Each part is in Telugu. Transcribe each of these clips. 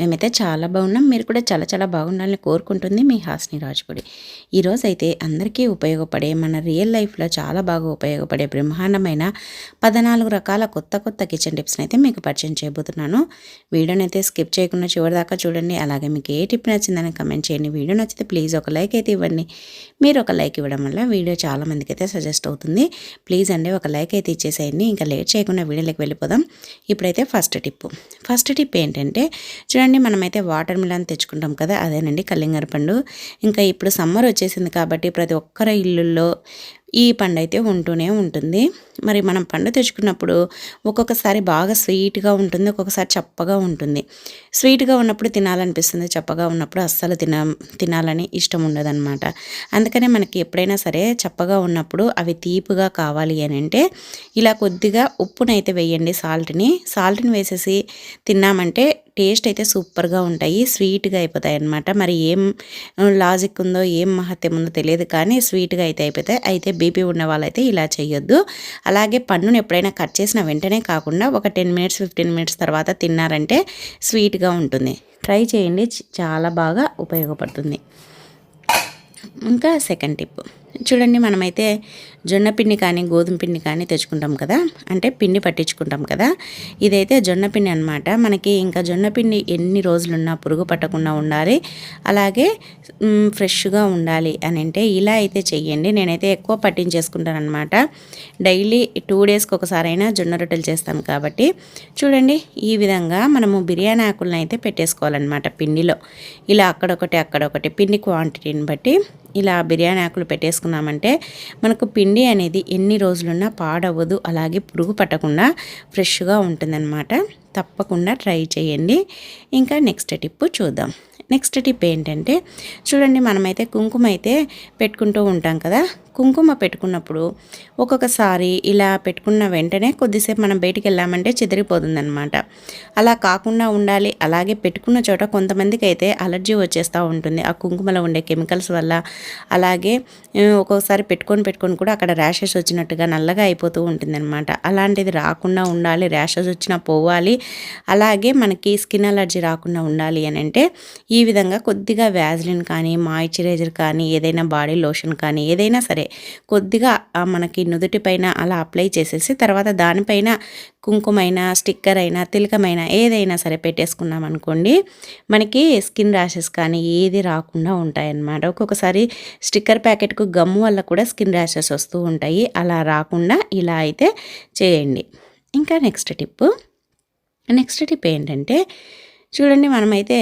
మేమైతే చాలా బాగున్నాం. మీరు కూడా చాలా చాలా బాగుండాలని కోరుకుంటుంది మీ హాస్ని రాజుపూడి. ఈరోజు అయితే అందరికీ ఉపయోగపడే మన రియల్ లైఫ్లో చాలా బాగా ఉపయోగపడే బ్రహ్మాండమైన పద్నాలుగు రకాల కొత్త కొత్త కిచెన్ టిప్స్ని అయితే మీకు పరిచయం చేయబోతున్నాను. వీడియోని అయితే స్కిప్ చేయకుండా చివరిదాకా చూడండి. అలాగే మీకు ఏ టిప్ నచ్చిందని కమెంట్ చేయండి. వీడియో నచ్చితే ప్లీజ్ ఒక లైక్ అయితే ఇవ్వండి. మీరు ఒక లైక్ ఇవ్వడం వల్ల వీడియో చాలామందికి అయితే సజెస్ట్ అవుతుంది. ప్లీజ్ అండి ఒక లైక్ అయితే ఇచ్చేసేయండి. ఇంకా లేట్ చేయకుండా వీడియోలోకి వెళ్ళిపోదాం. ఇప్పుడైతే ఫస్ట్ టిప్ ఫస్ట్ టిప్ ఏంటంటే చూడండి మనమైతే వాటర్ మిలన్ తెచ్చుకుంటాం కదా అదేనండి కలింగర పండు. ఇంకా ఇప్పుడు సమ్మర్ వచ్చేసింది కాబట్టి ప్రతి ఒక్కరి ఇల్లుల్లో ఈ పండు అయితే ఉంటూనే ఉంటుంది. మరి మనం పండు తెచ్చుకున్నప్పుడు ఒక్కొక్కసారి బాగా స్వీట్గా ఉంటుంది ఒక్కొక్కసారి చప్పగా ఉంటుంది. స్వీట్గా ఉన్నప్పుడు తినాలనిపిస్తుంది చప్పగా ఉన్నప్పుడు అస్సలు తిన తినాలని ఇష్టం ఉండదన్నమాట. అందుకనే మనకి ఎప్పుడైనా సరే చప్పగా ఉన్నప్పుడు అవి తీపుగా కావాలి అని అంటే ఇలా కొద్దిగా ఉప్పునైతే వేయండి సాల్ట్ని. సాల్ట్ని వేసేసి తిన్నామంటే టేస్ట్ అయితే సూపర్గా ఉంటాయి స్వీట్గా అయిపోతాయి అన్నమాట. మరి ఏం లాజిక్ ఉందో ఏం మహత్యం ఉందో తెలియదు కానీ స్వీట్గా అయితే అయిపోతాయి. అయితే బీపీ ఉన్న వాళ్ళైతే ఇలా చేయొద్దు. అలాగే పన్నును ఎప్పుడైనా కట్ చేసిన వెంటనే కాకుండా ఒక టెన్ మినిట్స్ ఫిఫ్టీన్ మినిట్స్ తర్వాత తిన్నారంటే స్వీట్గా ఉంటుంది. ట్రై చేయండి చాలా బాగా ఉపయోగపడుతుంది. ఇంకా సెకండ్ టిప్. చూడండి మనమైతే జొన్న పిండి కానీ గోధుమ పిండి కానీ తెచ్చుకుంటాం కదా. అంటే పిండి పట్టించుకుంటాం కదా. ఇదైతే జొన్న పిండి అనమాట మనకి ఇంకా జొన్న పిండి ఎన్ని రోజులున్నా పురుగు పట్టకుండా ఉండాలి. అలాగే ఫ్రెష్గా ఉండాలి అని అంటే ఇలా అయితే చెయ్యండి. నేనైతే ఎక్కువ పట్టించేసుకుంటాను అనమాట డైలీ టూ డేస్కి ఒకసారైనా జొన్న రొట్టెలు చేస్తాను కాబట్టి. చూడండి ఈ విధంగా మనము బిర్యానీ ఆకులను అయితే పెట్టేసుకోవాలన్నమాట పిండిలో. ఇలా అక్కడొకటి అక్కడొకటి పిండి క్వాంటిటీని బట్టి ఇలా బిర్యానీ ఆకులు పెట్టేసుకున్నామంటే మనకు పిండి అనేది ఎన్ని రోజులున్నా పాడవ్వదు అలాగే పురుగు పట్టకుండా ఫ్రెష్గా ఉంటుందన్నమాట. తప్పకుండా ట్రై చేయండి. ఇంకా నెక్స్ట్ టిప్ చూద్దాం. నెక్స్ట్ టిప్ ఏంటంటే చూడండి మనమైతే కుంకుమ అయితే పెట్టుకుంటూ ఉంటాం కదా కుంకుమ పెట్టుకున్నప్పుడు ఒక్కొక్కసారి ఇలా పెట్టుకున్న వెంటనే కొద్దిసేపు మనం బయటికి వెళ్ళామంటే చెదిరిపోతుందనమాట అలా కాకుండా ఉండాలి. అలాగే పెట్టుకున్న చోట కొంతమందికి అయితే అలర్జీ వచ్చేస్తూ ఉంటుంది. ఆ కుంకుమలో ఉండే కెమికల్స్ వల్ల. అలాగే ఒక్కొక్కసారి పెట్టుకొని పెట్టుకొని కూడా అక్కడ ర్యాషెస్ వచ్చినట్టుగా నల్లగా అయిపోతూ ఉంటుందన్నమాట. అలాంటిది రాకుండా ఉండాలి. ర్యాషెస్ వచ్చినా పోవాలి. అలాగే మనకి స్కిన్ అలర్జీ రాకుండా ఉండాలి అని అంటే ఈ విధంగా కొద్దిగా వ్యాజ్లిన్ కానీ మాయిశ్చరైజర్ కానీ ఏదైనా బాడీ లోషన్ కానీ ఏదైనా సరే కొద్దిగా మనకి నుదుటి పైన అలా అప్లై చేసేసి తర్వాత దానిపైన కుంకుమైనా స్టిక్కర్ అయినా తిలకమైనా ఏదైనా సరే పెట్టేసుకున్నాం అనుకోండి మనకి స్కిన్ ర్యాషెస్ కానీ ఏది రాకుండా ఉంటాయన్నమాట. ఒక్కొక్కసారి స్టిక్కర్ ప్యాకెట్కు గమ్ము వల్ల కూడా స్కిన్ ర్యాషెస్ వస్తూ ఉంటాయి. అలా రాకుండా ఇలా అయితే చేయండి. ఇంకా నెక్స్ట్ టిప్ నెక్స్ట్ టిప్ ఏంటంటే చూడండి మనమైతే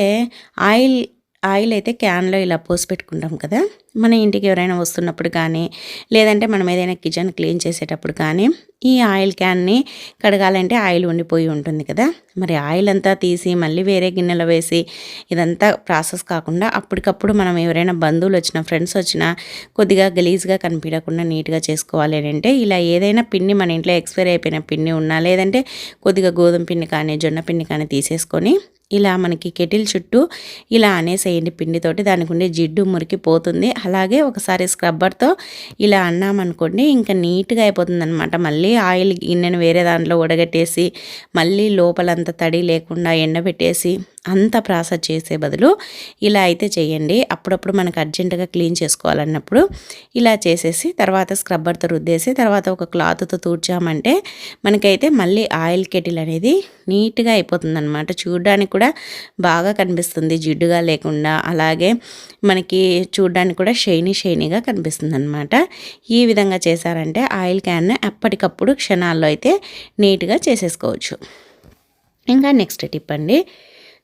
ఆయిల్ ఆయిల్ అయితే క్యాన్లో ఇలా పోసి పెట్టుకుంటాం కదా. మన ఇంటికి ఎవరైనా వస్తున్నప్పుడు కానీ లేదంటే మనం ఏదైనా కిచెన్ క్లీన్ చేసేటప్పుడు కానీ ఈ ఆయిల్ క్యాన్ని కడగాలంటే ఆయిల్ ఉండిపోయి ఉంటుంది కదా. మరి ఆయిల్ అంతా తీసి మళ్ళీ వేరే గిన్నెలో వేసి ఇదంతా ప్రాసెస్ కాకుండా అప్పటికప్పుడు మనం ఎవరైనా బంధువులు వచ్చినా ఫ్రెండ్స్ వచ్చినా కొద్దిగా గలీజ్గా కనిపించకుండా నీట్గా చేసుకోవాలి అంటే ఇలా ఏదైనా పిండి మన ఇంట్లో ఎక్స్పైర్ అయిపోయిన పిండి ఉన్నా లేదంటే కొద్దిగా గోధుమ పిండి కానీ జొన్న పిండి కానీ తీసేసుకొని ఇలా మనకి కెటిల్ చుట్టూ ఇలా అనేసేయండి పిండితోటి దానికి ఉండే జిడ్డు మురికి పోతుంది అలాగే ఒకసారి స్క్రబ్బర్తో ఇలా అన్నామనుకోండి ఇంకా నీట్గా అయిపోతుంది అనమాట మళ్ళీ ఆయిల్ గిన్నెను వేరే దాంట్లో ఉడగట్టేసి మళ్ళీ లోపలంతా తడి లేకుండా ఎండబెట్టేసి అంత ప్రాసెస్ చేసే బదులు ఇలా అయితే చేయండి. అప్పుడప్పుడు మనకు అర్జెంటుగా క్లీన్ చేసుకోవాలన్నప్పుడు ఇలా చేసేసి తర్వాత స్క్రబ్బర్తో రుద్దేసి తర్వాత ఒక క్లాత్తో తూడ్చామంటే మనకైతే మళ్ళీ ఆయిల్ కెటిల్ అనేది నీట్గా అయిపోతుంది అనమాట చూడడానికి కూడా బాగా కనిపిస్తుంది. జిడ్డుగా లేకుండా అలాగే మనకి చూడడానికి కూడా షైనీ షైనీగా కనిపిస్తుంది అనమాట ఈ విధంగా చేశారంటే ఆయిల్ క్యాన్ ఎప్పటికప్పుడు క్షణాల్లో అయితే నీట్గా చేసేసుకోవచ్చు. ఇంకా నెక్స్ట్ టిప్ అండి.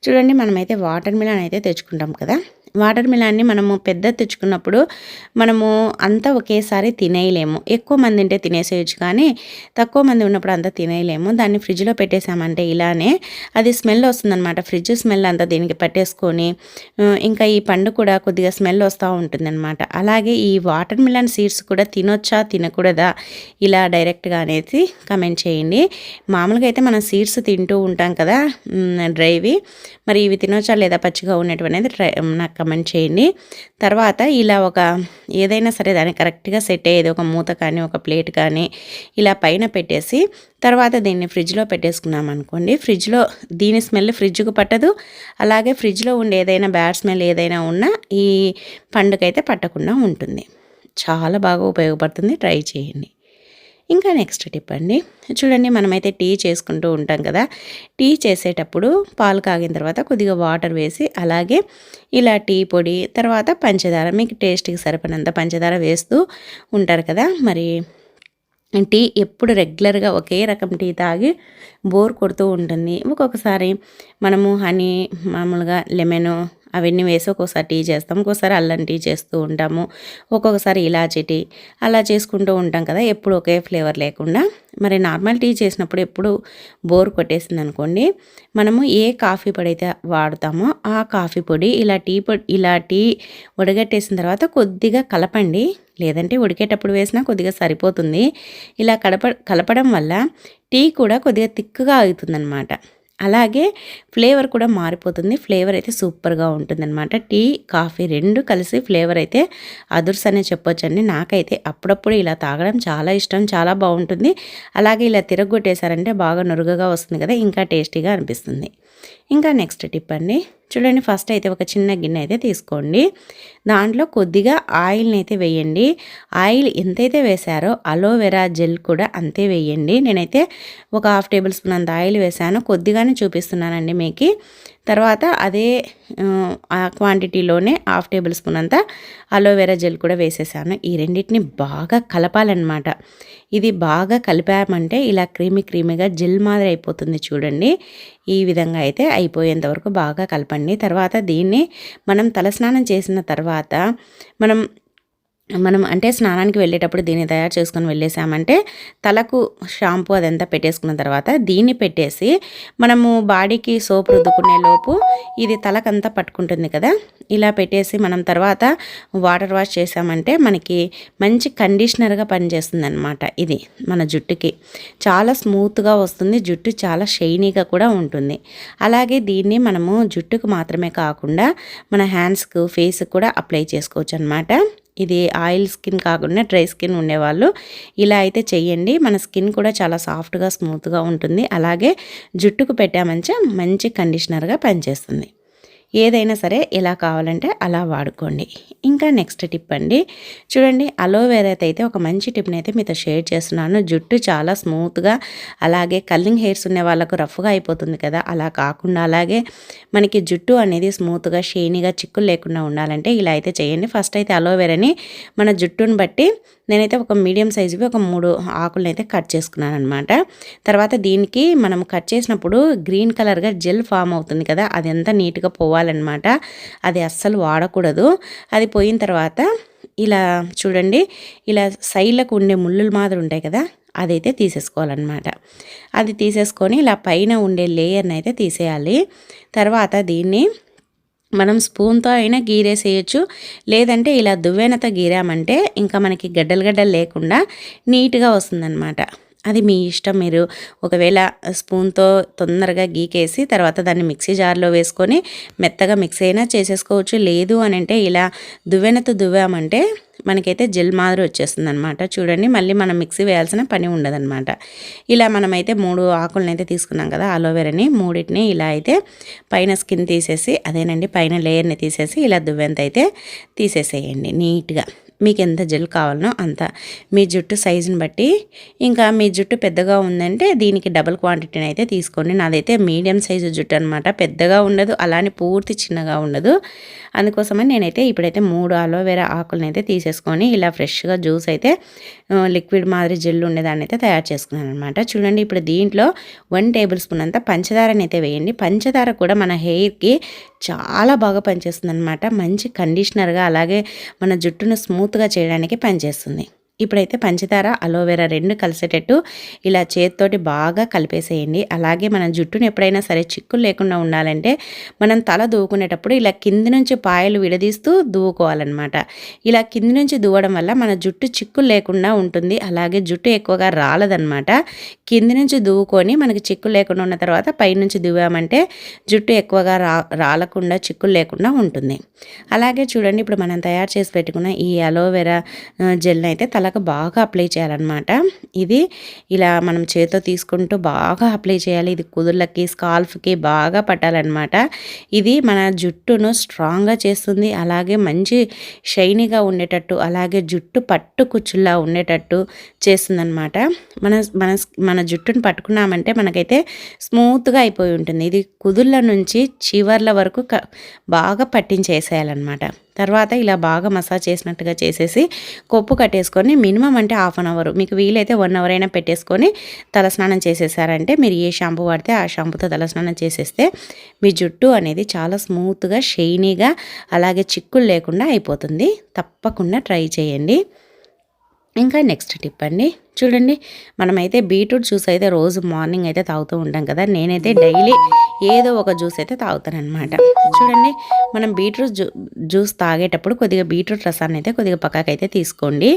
చూడండి మనమైతే వాటర్ మిలన్ అయితే తెచ్చుకుంటాం కదా. వాటర్ మిలాన్ని మనము పెద్ద తెచ్చుకున్నప్పుడు మనము అంతా ఒకేసారి తినేయలేము. ఎక్కువ మంది ఉంటే తినేసేయచ్చు కానీ తక్కువ మంది ఉన్నప్పుడు అంతా తినేయలేము. దాన్ని ఫ్రిడ్జ్లో పెట్టేసామంటే ఇలానే అది స్మెల్ వస్తుందన్నమాట. ఫ్రిడ్జ్ స్మెల్ అంతా దీనికి పట్టేసుకొని ఇంకా ఈ పండు కూడా కొద్దిగా స్మెల్ వస్తూ ఉంటుందన్నమాట. అలాగే ఈ వాటర్ మిలన్ సీడ్స్ కూడా తినొచ్చా తినకూడదా ఇలా డైరెక్ట్గా అనేది కమెంట్ చేయండి. మామూలుగా అయితే మనం సీడ్స్ తింటూ ఉంటాం కదా డ్రైవి. మరి ఇవి తినొచ్చా లేదా పచ్చిగా ఉన్నటువంటిది నాకు కమెంట్ చేయండి. తర్వాత ఇలా ఒక ఏదైనా సరే దాన్ని కరెక్ట్గా సెట్ అయ్యేది ఒక మూత కానీ ఒక ప్లేట్ కానీ ఇలా పైన పెట్టేసి తర్వాత దీన్ని ఫ్రిడ్జ్లో పెట్టేసుకున్నాం అనుకోండి. ఫ్రిడ్జ్లో దీని స్మెల్ ఫ్రిడ్జ్కు పట్టదు. అలాగే ఫ్రిడ్జ్లో ఉండే ఏదైనా బ్యాడ్ స్మెల్ ఏదైనా ఉన్నా ఈ పండుగ అయితే పట్టకుండా ఉంటుంది. చాలా బాగా ఉపయోగపడుతుంది. ట్రై చేయండి. ఇంకా నెక్స్ట్ టిప్ అండి. చూడండి మనమైతే టీ చేసుకుంటూ ఉంటాం కదా. టీ చేసేటప్పుడు పాలు కాగిన తర్వాత కొద్దిగా వాటర్ వేసి అలాగే ఇలా టీ పొడి తర్వాత పంచదార మీకు టేస్ట్కి సరిపడినంత పంచదార వేస్తూ ఉంటారు కదా. మరి టీ ఎప్పుడు రెగ్యులర్గా ఒకే రకం టీ తాగి బోర్ కొడుతూ ఉంటుంది. ఒక్కొక్కసారి మనము హనీ మామూలుగా లెమను అవన్నీ వేసి ఒక్కోసారి టీ చేస్తాం ఒక్కోసారి అల్లం టీ చేస్తూ ఉంటాము. ఒక్కొక్కసారి ఇలాచి టీ అలా చేసుకుంటూ ఉంటాం కదా ఎప్పుడు ఒకే ఫ్లేవర్ లేకుండా. మరి నార్మల్ టీ చేసినప్పుడు ఎప్పుడు బోర్ కొట్టేసింది అనుకోండి మనము ఏ కాఫీ పొడి అయితే వాడతామో ఆ కాఫీ పొడి ఇలా టీ పొడి ఇలా టీ ఉడగట్టేసిన తర్వాత కొద్దిగా కలపండి. లేదంటే ఉడికేటప్పుడు వేసినా కొద్దిగా సరిపోతుంది. ఇలా కలప కలపడం వల్ల టీ కూడా కొద్దిగా తిక్కుగా అవుతుందన్నమాట. అలాగే ఫ్లేవర్ కూడా మారిపోతుంది. ఫ్లేవర్ అయితే సూపర్గా ఉంటుందన్నమాట. టీ కాఫీ రెండు కలిసి ఫ్లేవర్ అయితే అదుర్స్ అనే చెప్పొచ్చండి. నాకైతే అప్పుడప్పుడు ఇలా తాగడం చాలా ఇష్టం చాలా బాగుంటుంది. అలాగే ఇలా తిరగొట్టేశారంటే బాగా నురుగగా వస్తుంది కదా ఇంకా టేస్టీగా అనిపిస్తుంది. ఇంకా నెక్స్ట్ టిప్ అండి. చూడండి ఫస్ట్ అయితే ఒక చిన్న గిన్నె అయితే తీసుకోండి. దాంట్లో కొద్దిగా ఆయిల్ని అయితే వేయండి. ఆయిల్ ఎంతైతే వేశారో అలోవెరా జెల్ కూడా అంతే వేయండి. నేనైతే ఒక హాఫ్ టేబుల్ స్పూన్ అంత ఆయిల్ వేశాను. కొద్దిగానే చూపిస్తున్నానండి మీకు. తర్వాత అదే ఆ క్వాంటిటీలోనే హాఫ్ టేబుల్ స్పూన్ అంతా అలోవెరా జెల్ కూడా వేసేసాను. ఈ రెండింటిని బాగా కలపాలన్నమాట. ఇది బాగా కలిపామంటే ఇలా క్రీమీ క్రీమీగా జెల్ మాదిరి అయిపోతుంది చూడండి. ఈ విధంగా అయితే అయిపోయేంత వరకు బాగా కలపండి. తర్వాత దీన్ని మనం తలస్నానం చేసిన తర్వాత మనం మనం అంటే స్నానానికి వెళ్ళేటప్పుడు దీన్ని తయారు చేసుకొని వెళ్ళేసామంటే తలకు షాంపూ అదంతా పెట్టేసుకున్న తర్వాత దీన్ని పెట్టేసి మనము బాడీకి సోప్ రుద్దుకునే లోపు ఇది తలకంతా పట్టుకుంటుంది కదా. ఇలా పెట్టేసి మనం తర్వాత వాటర్ వాష్ చేసామంటే మనకి మంచి కండిషనర్గా పనిచేస్తుంది అనమాట ఇది మన జుట్టుకి. చాలా స్మూత్గా వస్తుంది జుట్టు చాలా షైనీగా కూడా ఉంటుంది. అలాగే దీన్ని మనము జుట్టుకు మాత్రమే కాకుండా మన హ్యాండ్స్కు ఫేస్కి కూడా అప్లై చేసుకోవచ్చు అనమాట ఇది ఆయిల్ స్కిన్ కాకుండా డ్రై స్కిన్ ఉండేవాళ్ళు. ఇలా అయితే చెయ్యండి. మన స్కిన్ కూడా చాలా సాఫ్ట్గా స్మూత్గా ఉంటుంది. అలాగే జుట్టుకు పెట్టామంటే మంచి కండిషనర్గా పనిచేస్తుంది. ఏదైనా సరే ఎలా కావాలంటే అలా వాడుకోండి. ఇంకా నెక్స్ట్ టిప్ అండి. చూడండి అలోవెరా అయితే ఒక మంచి టిప్ని అయితే మీతో షేర్ చేస్తున్నాను. జుట్టు చాలా స్మూత్గా అలాగే కల్లింగ్ హెయిర్స్ ఉన్న వాళ్ళకు రఫ్గా అయిపోతుంది కదా. అలా కాకుండా అలాగే మనకి జుట్టు అనేది స్మూత్గా షేనీగా చిక్కులు లేకుండా ఉండాలంటే ఇలా అయితే చేయండి. ఫస్ట్ అయితే అలోవెరాని మన జుట్టును బట్టి నేనైతే ఒక మీడియం సైజువి ఒక మూడు ఆకులను అయితే కట్ చేసుకున్నాను అనమాట తర్వాత దీనికి మనం కట్ చేసినప్పుడు గ్రీన్ కలర్గా జెల్ ఫామ్ అవుతుంది కదా అది ఎంత నీట్గా పోవాలన్నమాట. అది అస్సలు వాడకూడదు. అది పోయిన తర్వాత ఇలా చూడండి ఇలా సైడ్లకు ఉండే ముళ్ళులు మాదిరి ఉంటాయి కదా అదైతే తీసేసుకోవాలన్నమాట. అది తీసేసుకొని ఇలా పైన ఉండే లేయర్ని అయితే తీసేయాలి. తర్వాత దీన్ని మనం స్పూన్తో అయినా గీరేసేయచ్చు లేదంటే ఇలా దువ్వెనతో గీరామంటే ఇంకా మనకి గడ్డలు గడ్డలు లేకుండా నీట్గా వస్తుందన్నమాట. అది మీ ఇష్టం. మీరు ఒకవేళ స్పూన్తో తొందరగా గీకేసి తర్వాత దాన్ని మిక్సీ జార్లో వేసుకొని మెత్తగా మిక్సీ అయినా చేసేసుకోవచ్చు. లేదు అని అంటే ఇలా దువ్వెనతో దువ్వామంటే మనకైతే జెల్ మాదిరి వచ్చేస్తుంది అనమాట చూడండి మళ్ళీ మనం మిక్సీ వేయాల్సిన పని ఉండదనమాట ఇలా మనమైతే మూడు ఆకులను అయితే తీసుకున్నాం కదా అలోవెరాని మూడింటిని ఇలా అయితే పైన స్కిన్ తీసేసి అదేనండి పైన లేయర్ని తీసేసి ఇలా దువ్వెంత అయితే తీసేసేయండి నీట్గా. మీకు ఎంత జెల్ కావాలనో అంత. మీ జుట్టు సైజుని బట్టి ఇంకా మీ జుట్టు పెద్దగా ఉందంటే దీనికి డబుల్ క్వాంటిటీని అయితే తీసుకోండి. నాదైతే మీడియం సైజు జుట్టు అనమాట పెద్దగా ఉండదు అలానే పూర్తి చిన్నగా ఉండదు. అందుకోసమని నేనైతే ఇప్పుడైతే మూడు అలోవెరా ఆకులను అయితే తీసేసుకొని ఇలా ఫ్రెష్గా జ్యూస్ అయితే లిక్విడ్ మాదిరి జెల్ ఉండేదాన్ని అయితే తయారు చేసుకున్నాను అనమాట చూడండి ఇప్పుడు దీంట్లో వన్ టేబుల్ స్పూన్ అంతా పంచదారని అయితే వేయండి. పంచదార కూడా మన హెయిర్కి చాలా బాగా పనిచేస్తుంది అనమాట మంచి కండిషనర్గా అలాగే మన జుట్టును స్మూత్ స్మూత్గా చేయడానికి పనిచేస్తుంది. ఇప్పుడైతే పంచదార అలోవెరా రెండు కలిసేటట్టు ఇలా చేతితోటి బాగా కలిపేసేయండి. అలాగే మన జుట్టును ఎప్పుడైనా సరే చిక్కులు లేకుండా ఉండాలంటే మనం తల దూకునేటప్పుడు ఇలా కింది నుంచి పాయలు విడదీస్తూ దూకోవాలన్నమాట. ఇలా కింది నుంచి దూవడం వల్ల మన జుట్టు చిక్కులు లేకుండా ఉంటుంది. అలాగే జుట్టు ఎక్కువగా రాలదనమాట కింది నుంచి దూకొని మనకి చిక్కులు లేకుండా ఉన్న తర్వాత పైనుంచి దువ్వామంటే జుట్టు ఎక్కువగా రా రాలకుండా చిక్కులు లేకుండా ఉంటుంది. అలాగే చూడండి ఇప్పుడు మనం తయారు చేసి పెట్టుకున్న ఈ అలోవెరా జెల్ని అయితే తల తలకు బాగా అప్లై చేయాలన్నమాట. ఇది ఇలా మనం చేతితో తీసుకుంటూ బాగా అప్లై చేయాలి. ఇది కుదుర్లకి స్కాల్ఫ్కి బాగా పట్టాలన్నమాట. ఇది మన జుట్టును స్ట్రాంగ్గా చేస్తుంది. అలాగే మంచి షైనీగా ఉండేటట్టు అలాగే జుట్టు పట్టు కుచ్చుల్లా ఉండేటట్టు చేస్తుందన్నమాట. మన మన మన జుట్టును పట్టుకున్నామంటే మనకైతే స్మూత్గా అయిపోయి ఉంటుంది. ఇది కుదుళ్ళ నుంచి చివర్ల వరకు బాగా పట్టించేసేయాలన్నమాట. తర్వాత ఇలా బాగా మసాజ్ చేసినట్టుగా చేసేసి కొప్పు కట్టేసుకొని మినిమం అంటే హాఫ్ అన్ అవర్. మీకు వీలైతే వన్ అవర్ అయినా పెట్టేసుకొని తలస్నానం చేసేసారంటే మీరు ఏ షాంపూ వాడితే ఆ షాంపూతో తలస్నానం చేసేస్తే మీ జుట్టు అనేది చాలా స్మూత్గా షైనీగా అలాగే చిక్కులు లేకుండా అయిపోతుంది. తప్పకుండా ట్రై చేయండి. ఇంకా నెక్స్ట్ టిప్ అండి. చూడండి మనమైతే బీట్రూట్ జ్యూస్ అయితే రోజు మార్నింగ్ అయితే తాగుతూ ఉంటాం కదా నేనైతే డైలీ ఏదో ఒక జ్యూస్ అయితే తాగుతానమాట చూడండి మనం బీట్రూట్ జ్యూస్ తాగేటప్పుడు కొద్దిగా బీట్రూట్ రసాన్ని అయితే కొద్దిగా పక్కకైతే తీసుకోండి.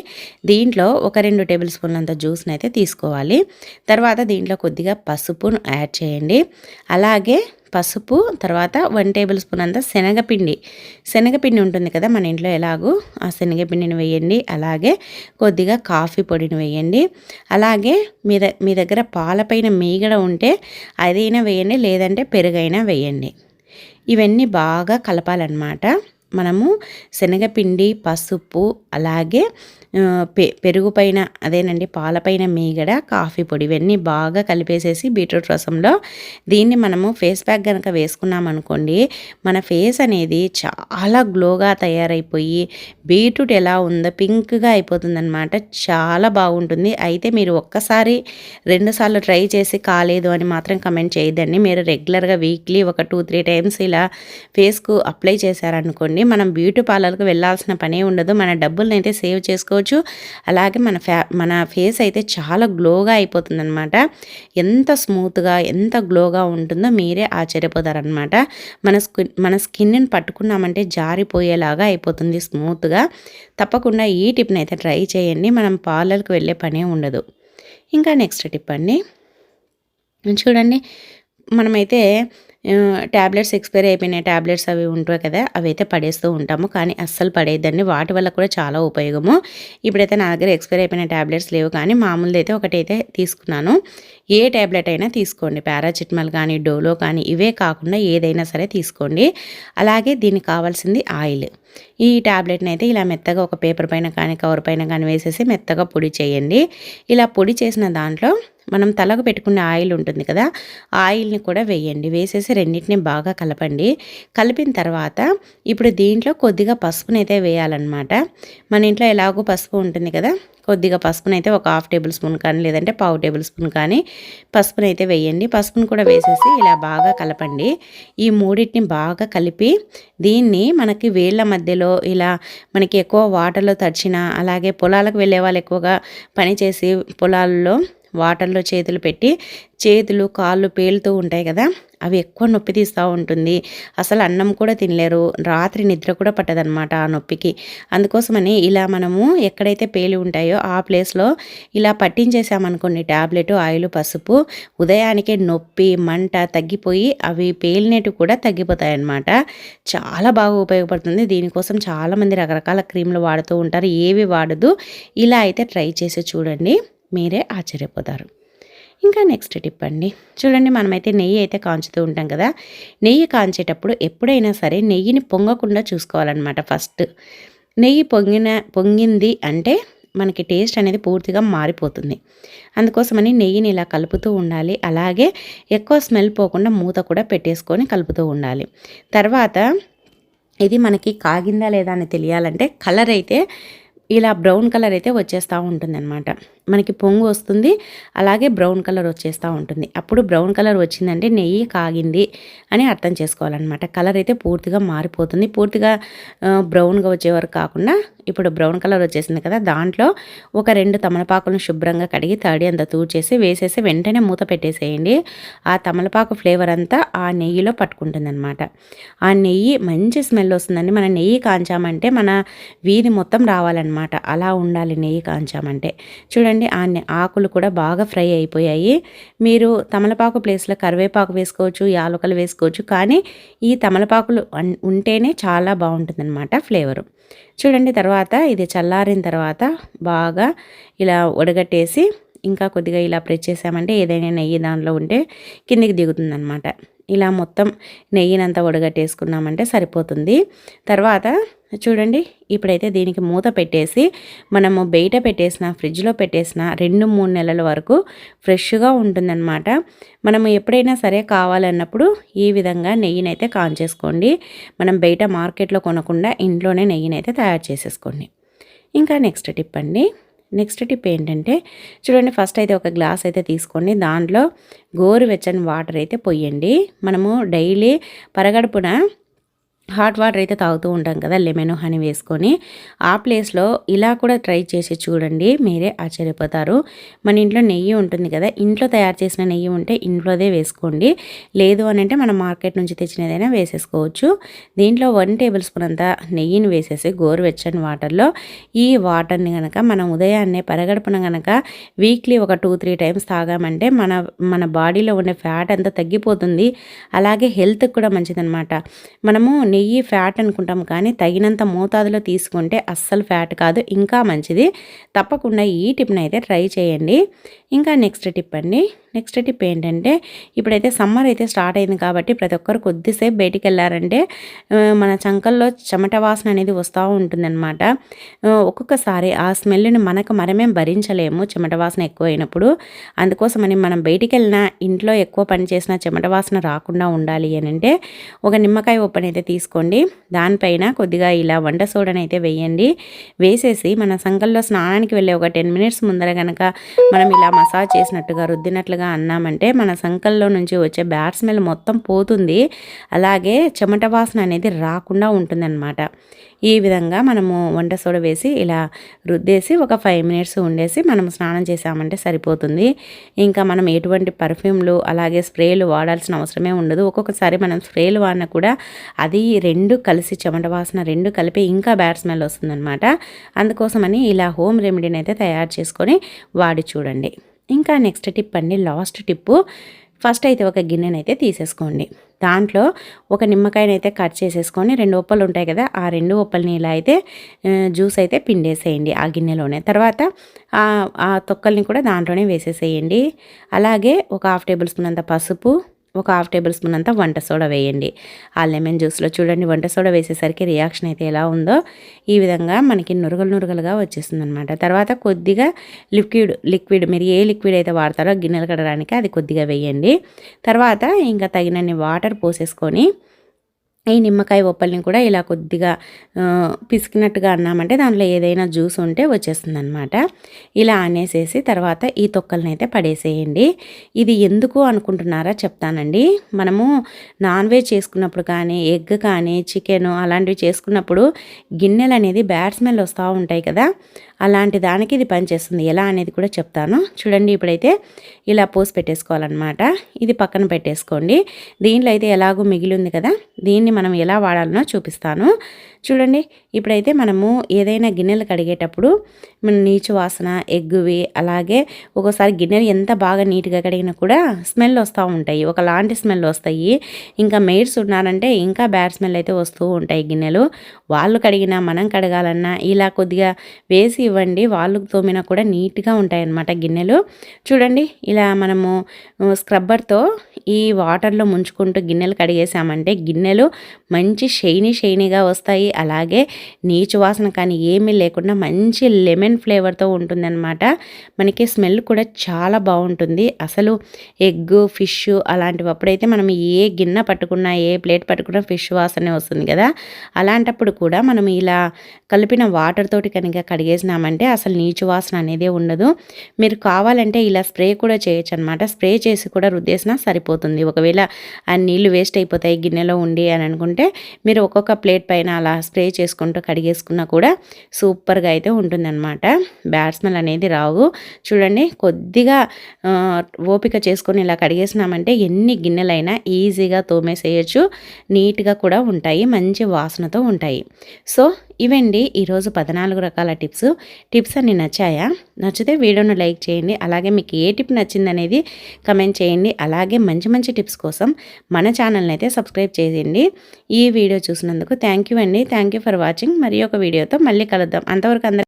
దీంట్లో ఒక రెండు టేబుల్ స్పూన్లంత జ్యూస్ని అయితే తీసుకోవాలి. తర్వాత దీంట్లో కొద్దిగా పసుపును యాడ్ చేయండి. అలాగే పసుపు తర్వాత వన్ టేబుల్ స్పూన్ అంతా శనగపిండి. శనగపిండి ఉంటుంది కదా మన ఇంట్లో ఎలాగూ? ఆ శనగపిండిని వేయండి. అలాగే కొద్దిగా కాఫీ పొడిని వేయండి. అలాగే మీ మీ దగ్గర పాలపైన మీగడ ఉంటే అదైనా వేయండి లేదంటే పెరుగైనా వేయండి. ఇవన్నీ బాగా కలపాలన్నమాట. మనము శనగపిండి పసుపు అలాగే పె పెరుగు పైన అదేనండి పాలపైన మీగడ కాఫీ పొడి ఇవన్నీ బాగా కలిపేసేసి బీట్రూట్ రసంలో దీన్ని మనము ఫేస్ ప్యాక్ కనుక వేసుకున్నామనుకోండి మన ఫేస్ అనేది చాలా గ్లోగా తయారైపోయి బీట్రూట్ ఎలా ఉందో పింక్గా అయిపోతుందన్నమాట. చాలా బాగుంటుంది. అయితే మీరు ఒక్కసారి రెండుసార్లు ట్రై చేసి కాలేదు అని మాత్రం కమెంట్ చేయదండి మీరు రెగ్యులర్గా వీక్లీ ఒక టూ త్రీ టైమ్స్ ఇలా ఫేస్కు అప్లై చేశారనుకోండి మనం బ్యూటీ పార్లర్కి వెళ్ళాల్సిన పనే ఉండదు. మన డబ్బులను అయితే సేవ్ చేసుకోవచ్చు. అలాగే మన ఫ్యా మన ఫేస్ అయితే చాలా గ్లోగా అయిపోతుంది అనమాట ఎంత స్మూత్గా ఎంత గ్లోగా ఉంటుందో మీరే ఆశ్చర్యపోతారనమాట మన స్కిన్ మన స్కిన్ని పట్టుకున్నామంటే జారిపోయేలాగా అయిపోతుంది స్మూత్గా. తప్పకుండా ఈ టిప్ని అయితే ట్రై చేయండి. మనం పార్లర్కి వెళ్ళే పనే ఉండదు. ఇంకా నెక్స్ట్ టిప్ అండి. చూడండి మనమైతే ట్యాబ్లెట్స్ ఎక్స్పైర్ అయిపోయిన ట్యాబ్లెట్స్ అవి ఉంటాయి కదా అవి అయితే పడేస్తూ ఉంటాము. కానీ అస్సలు పడేద్దండి వాటి వల్ల కూడా చాలా ఉపయోగము. ఇప్పుడైతే నా దగ్గర ఎక్స్పైర్ అయిపోయిన ట్యాబ్లెట్స్ లేవు. కానీ మామూలుది అయితే ఒకటైతే తీసుకున్నాను. ఏ ట్యాబ్లెట్ అయినా తీసుకోండి. పారాసిటమాల్ కానీ డోలో కానీ ఇవే కాకుండా ఏదైనా సరే తీసుకోండి. అలాగే దీనికి కావాల్సింది ఆయిల్. ఈ ట్యాబ్లెట్ని అయితే ఇలా మెత్తగా ఒక పేపర్ పైన కానీ కవర్ పైన కానీ వేసేసి మెత్తగా పొడి చేయండి. ఇలా పొడి చేసిన దాంట్లో మనం తలకు పెట్టుకునే ఆయిల్ ఉంటుంది కదా ఆయిల్ని కూడా వేయండి. వేసేసి రెండింటిని బాగా కలపండి. కలిపిన తర్వాత ఇప్పుడు దీంట్లో కొద్దిగా పసుపునైతే వేయాలన్నమాట. మన ఇంట్లో ఎలాగో పసుపు ఉంటుంది కదా కొద్దిగా పసుపునైతే ఒక హాఫ్ టేబుల్ స్పూన్ కానీ లేదంటే పావు టేబుల్ స్పూన్ కానీ పసుపునైతే వేయండి. పసుపును కూడా వేసేసి ఇలా బాగా కలపండి. ఈ మూడింటిని బాగా కలిపి దీన్ని మనకి వేళ్ళ మధ్యలో ఇలా మనకి ఎక్కువ వాటర్లో తడిచిన అలాగే పొలాలకు వెళ్ళే వాళ్ళు ఎక్కువగా పనిచేసి పొలాల్లో వాటర్లో చేతులు పెట్టి చేతులు కాళ్ళు పేలుతూ ఉంటాయి కదా అవి ఎక్కువ నొప్పి తీస్తూ ఉంటుంది. అసలు అన్నం కూడా తినలేరు. రాత్రి నిద్ర కూడా పట్టదనమాట ఆ నొప్పికి. అందుకోసమని ఇలా మనము ఎక్కడైతే పేలి ఉంటాయో ఆ ప్లేస్లో ఇలా పట్టించేసామనుకోండి ట్యాబ్లెట్ ఆయిల్ పసుపు ఉదయానికే నొప్పి మంట తగ్గిపోయి అవి పేలినట్టు కూడా తగ్గిపోతాయి అన్నమాట చాలా బాగా ఉపయోగపడుతుంది. దీనికోసం చాలామంది రకరకాల క్రీమ్లు వాడుతూ ఉంటారు. ఏవి వాడదు? ఇలా అయితే ట్రై చేసి చూడండి. మీరే ఆశ్చర్యపోతారు. ఇంకా నెక్స్ట్ టిప్ అండి. చూడండి మనమైతే నెయ్యి అయితే కాంచుతూ ఉంటాం కదా. నెయ్యి కాంచేటప్పుడు ఎప్పుడైనా సరే నెయ్యిని పొంగకుండా చూసుకోవాలన్నమాట ఫస్ట్. నెయ్యి పొంగిన పొంగింది అంటే మనకి టేస్ట్ అనేది పూర్తిగా మారిపోతుంది. అందుకోసమని నెయ్యిని ఇలా కలుపుతూ ఉండాలి. అలాగే ఎక్కువ స్మెల్ పోకుండా మూత కూడా పెట్టేసుకొని కలుపుతూ ఉండాలి. తర్వాత ఇది మనకి కాగిందా లేదా అని తెలియాలంటే కలర్ అయితే ఇలా బ్రౌన్ కలర్ అయితే వచ్చేస్తూ ఉంటుందన్నమాట. మనకి పొంగు వస్తుంది. అలాగే బ్రౌన్ కలర్ వచ్చేస్తూ ఉంటుంది. అప్పుడు బ్రౌన్ కలర్ వచ్చిందంటే నెయ్యి కాగింది అని అర్థం చేసుకోవాలన్నమాట. కలర్ అయితే పూర్తిగా మారిపోతుంది. పూర్తిగా బ్రౌన్గా వచ్చే వరకు కాకుండా ఇప్పుడు బ్రౌన్ కలర్ వచ్చేసింది కదా దాంట్లో ఒక రెండు తమలపాకులను శుభ్రంగా కడిగి తడి అంతా తూడ్చేసి వేసేసి వెంటనే మూత పెట్టేసేయండి. ఆ తమలపాకు ఫ్లేవర్ అంతా ఆ నెయ్యిలో పట్టుకుంటుంది అనమాట ఆ నెయ్యి మంచి స్మెల్ వస్తుందండి. మన నెయ్యి కాంచామంటే మన వీధి మొత్తం రావాలన్నమాట. అలా ఉండాలి నెయ్యి కాంచామంటే. చూడండి ఆ ఆకులు కూడా బాగా ఫ్రై అయిపోయాయి. మీరు తమలపాకు ప్లేస్లో కరివేపాకు వేసుకోవచ్చు యాలకులు వేసుకోవచ్చు కానీ ఈ తమలపాకులు ఉంటేనే చాలా బాగుంటుంది ఫ్లేవరు. చూడండి తర్వాత ఇది చల్లారిన తర్వాత బాగా ఇలా ఉడగట్టేసి ఇంకా కొద్దిగా ఇలా ప్రెస్ చేసామంటే ఏదైనా నెయ్యి దానిలో ఉంటే కిందికి దిగుతుందనమాట ఇలా మొత్తం నెయ్యినంతా ఉడగట్టేసుకున్నామంటే సరిపోతుంది. తర్వాత చూడండి ఇప్పుడైతే దీనికి మూత పెట్టేసి మనము బయట పెట్టేసిన ఫ్రిడ్జ్లో పెట్టేసిన రెండు మూడు నెలల వరకు ఫ్రెష్గా ఉంటుందన్నమాట. మనము ఎప్పుడైనా సరే కావాలన్నప్పుడు ఈ విధంగా నెయ్యినైతే కాంచేసుకోండి. మనం బయట మార్కెట్లో కొనకుండా ఇంట్లోనే నెయ్యినైతే తయారు చేసేసుకోండి. ఇంకా నెక్స్ట్ టిప్ అండి. నెక్స్ట్ టిప్ ఏంటంటే చూడండి ఫస్ట్ అయితే ఒక గ్లాస్ అయితే తీసుకోండి. దాంట్లో గోరువెచ్చని వాటర్ అయితే పొయ్యండి మనము డైలీ పరగడుపున హాట్ వాటర్ అయితే తాగుతూ ఉంటాం కదా లెమన్ హనీ వేసుకొని. ఆ ప్లేస్లో ఇలా కూడా ట్రై చేసి చూడండి మీరే ఆశ్చర్యపోతారు. మన ఇంట్లో నెయ్యి ఉంటుంది కదా ఇంట్లో తయారు చేసిన నెయ్యి ఉంటే ఇంట్లోదే వేసుకోండి. లేదు అని అంటే మనం మార్కెట్ నుంచి తెచ్చినదైనా వేసేసుకోవచ్చు. దీంట్లో వన్ టేబుల్ స్పూన్ అంతా నెయ్యిని వేసేసి గోరువెచ్చని వాటర్లో ఈ వాటర్ని కనుక మనం ఉదయాన్నే పరగడుపున కనుక వీక్లీ ఒక టూ త్రీ టైమ్స్ తాగామంటే మన మన బాడీలో ఉండే ఫ్యాట్ అంతా తగ్గిపోతుంది. అలాగే హెల్త్కి కూడా మంచిదనమాట మనము నెయ్యి ఫ్యాట్ అనుకుంటాం కానీ తగినంత మోతాదులో తీసుకుంటే అస్సలు ఫ్యాట్ కాదు. ఇంకా మంచిది తప్పకుండా ఈ టిప్ని అయితే ట్రై చేయండి. ఇంకా నెక్స్ట్ టిప్ అండి నెక్స్ట్ టిప్ ఏంటంటే ఇప్పుడైతే సమ్మర్ అయితే స్టార్ట్ అయింది కాబట్టి ప్రతి ఒక్కరు కొద్దిసేపు బయటికి వెళ్ళారంటే మన చంకల్లో చెమట వాసన అనేది వస్తూ ఉంటుందన్నమాట. ఒక్కొక్కసారి ఆ స్మెల్ని మనకు మనమే భరించలేము చెమట వాసన ఎక్కువ అయినప్పుడు. అందుకోసమని మనం బయటికి వెళ్ళినా ఇంట్లో ఎక్కువ పని చేసిన చెమట వాసన రాకుండా ఉండాలి అని అంటే ఒక నిమ్మకాయ ఉప్పని అయితే తీసుకోండి. దానిపైన కొద్దిగా ఇలా వంట సోడని అయితే వేయండి. వేసేసి మన సంకల్లో స్నానానికి వెళ్ళే ఒక టెన్ మినిట్స్ ముందర కనుక మనం ఇలా మసాజ్ చేసినట్టుగా రుద్దినట్లుగా అన్నామంటే మన సంకల్లో నుంచి వచ్చే బ్యాడ్ స్మెల్ మొత్తం పోతుంది. అలాగే చెమట వాసన అనేది రాకుండా ఉంటుందన్నమాట. ఈ విధంగా మనము వంట సోడ వేసి ఇలా రుద్దేసి ఒక ఫైవ్ మినిట్స్ ఉండేసి మనం స్నానం చేసామంటే సరిపోతుంది. ఇంకా మనం ఎటువంటి పర్ఫ్యూమ్లు అలాగే స్ప్రేలు వాడాల్సిన అవసరమే ఉండదు. ఒక్కొక్కసారి మనం స్ప్రేలు వాడినా కూడా అది రెండు కలిసి చెమట వాసన రెండు కలిపి ఇంకా బ్యాడ్ స్మెల్ వస్తుందన్నమాట. అందుకోసమని ఇలా హోమ్ రెమెడీని అయితే తయారు చేసుకొని వాడి చూడండి. ఇంకా నెక్స్ట్ టిప్ అండి లాస్ట్ టిప్పు ఫస్ట్ అయితే ఒక గిన్నెనైతే తీసేసుకోండి. దాంట్లో ఒక నిమ్మకాయనైతే కట్ చేసేసుకొని రెండు ఉప్పలు ఉంటాయి కదా ఆ రెండు ఉప్పల్ని ఇలా అయితే జ్యూస్ అయితే పిండేసేయండి ఆ గిన్నెలోనే. తర్వాత ఆ తొక్కల్ని కూడా దాంట్లోనే వేసేసేయండి. అలాగే ఒక హాఫ్ టేబుల్ స్పూన్ అంత పసుపు ఒక హాఫ్ టేబుల్ స్పూన్ అంతా వంట సోడా వేయండి. ఆ లెమన్ జ్యూస్లో చూడండి వంట సోడా వేసేసరికి రియాక్షన్ అయితే ఎలా ఉందో ఈ విధంగా మనకి నురగలు నురగలుగా వచ్చేస్తుంది అనమాట తర్వాత కొద్దిగా లిక్విడ్ లిక్విడ్ మీరు ఏ లిక్విడ్ అయితే వాడతారో గిన్నెలు కడడానికి అది కొద్దిగా వేయండి. తర్వాత ఇంకా తగినన్ని వాటర్ పోసేసుకొని ఈ నిమ్మకాయ ఒప్పల్ని కూడా ఇలా కొద్దిగా పిసికినట్టుగా అన్నామంటే దాంట్లో ఏదైనా జ్యూస్ ఉంటే వచ్చేస్తుంది అనమాట ఇలా అనేసేసి తర్వాత ఈ తొక్కల్ని అయితే పడేసేయండి. ఇది ఎందుకు అనుకుంటున్నారా చెప్తానండి. మనము నాన్ వెజ్ చేసుకున్నప్పుడు కానీ ఎగ్ కానీ చికెన్ అలాంటివి చేసుకున్నప్పుడు గిన్నెలు అనేది బ్యాడ్ స్మెల్ వస్తూ ఉంటాయి కదా. అలాంటి దానికి ఇది పనిచేస్తుంది. ఎలా అనేది కూడా చెప్తాను. చూడండి ఇప్పుడైతే ఇలా పోసి పెట్టేసుకోవాలన్నమాట. ఇది పక్కన పెట్టేసుకోండి. దీంట్లో అయితే ఎలాగో మిగిలి ఉంది కదా. దీన్ని మనం ఎలా వాడాలనో చూపిస్తాను. చూడండి ఇప్పుడైతే మనము ఏదైనా గిన్నెలు కడిగేటప్పుడు మన నీచు వాసన ఎగ్గువి అలాగే ఒక్కోసారి గిన్నెలు ఎంత బాగా నీట్గా కడిగినా కూడా స్మెల్ వస్తూ ఉంటాయి. ఒకలాంటి స్మెల్ వస్తాయి. ఇంకా మెయిడ్స్ ఉన్నారంటే ఇంకా బ్యాడ్ స్మెల్ అయితే వస్తూ ఉంటాయి గిన్నెలు. వాళ్ళు కడిగినా మనం కడగాలన్నా ఇలా కొద్దిగా వేసి ఇవ్వండి. వాళ్ళు తోమినా కూడా నీట్గా ఉంటాయి అన్నమాట గిన్నెలు. చూడండి ఇలా మనము స్క్రబ్బర్తో ఈ వాటర్లో ముంచుకుంటూ గిన్నెలు కడిగేసామంటే గిన్నెలు మంచి షైనీ షైనీగా వస్తాయి. అలాగే నీచు వాసన కానీ ఏమీ లేకుండా మంచి లెమన్ ఫ్లేవర్తో ఉంటుందన్నమాట. మనకి స్మెల్ కూడా చాలా బాగుంటుంది. అసలు ఎగ్ ఫిష్ అలాంటివి అప్పుడైతే మనం ఏ గిన్నె పట్టుకున్నా ఏ ప్లేట్ పట్టుకున్నా ఫిష్ వాసనే వస్తుంది కదా. అలాంటప్పుడు కూడా మనం ఇలా కలిపిన వాటర్ తోటి కనుక కడిగేసినామంటే అసలు నీచు వాసన అనేది ఉండదు. మీరు కావాలంటే ఇలా స్ప్రే కూడా చేయొచ్చు అనమాట స్ప్రే చేసి కూడా రుద్దేసినా సరిపోతుంది. ఒకవేళ ఆ నీళ్ళు వేస్ట్ అయిపోతాయి గిన్నెలో ఉండి అని అనుకుంటే మీరు ఒక్కొక్క ప్లేట్ పైన అలా స్ప్రే చేసుకుంటూ కడిగేసుకున్నా కూడా సూపర్గా అయితే ఉంటుందన్నమాట. బ్యాడ్ స్మెల్ అనేది రావు. చూడండి కొద్దిగా ఓపిక చేసుకొని ఇలా కడిగేసినామంటే ఎన్ని గిన్నెలైనా ఈజీగా తోమేసేయచ్చు. నీట్గా కూడా ఉంటాయి మంచి వాసనతో ఉంటాయి. సో ఇవండి ఈరోజు పద్నాలుగు రకాల టిప్స్. టిప్స్ అన్ని నచ్చాయా? నచ్చితే వీడియోను లైక్ చేయండి. అలాగే మీకు ఏ టిప్ నచ్చిందనేది కమెంట్ చేయండి. అలాగే మంచి మంచి టిప్స్ కోసం మన ఛానల్ని అయితే సబ్స్క్రైబ్ చేయండి. ఈ వీడియో చూసినందుకు థ్యాంక్ యూ అండి. Thank you for watching. మరి ఒక వీడియోతో మళ్ళీ కలుద్దాం. అంతవరకు అందరూ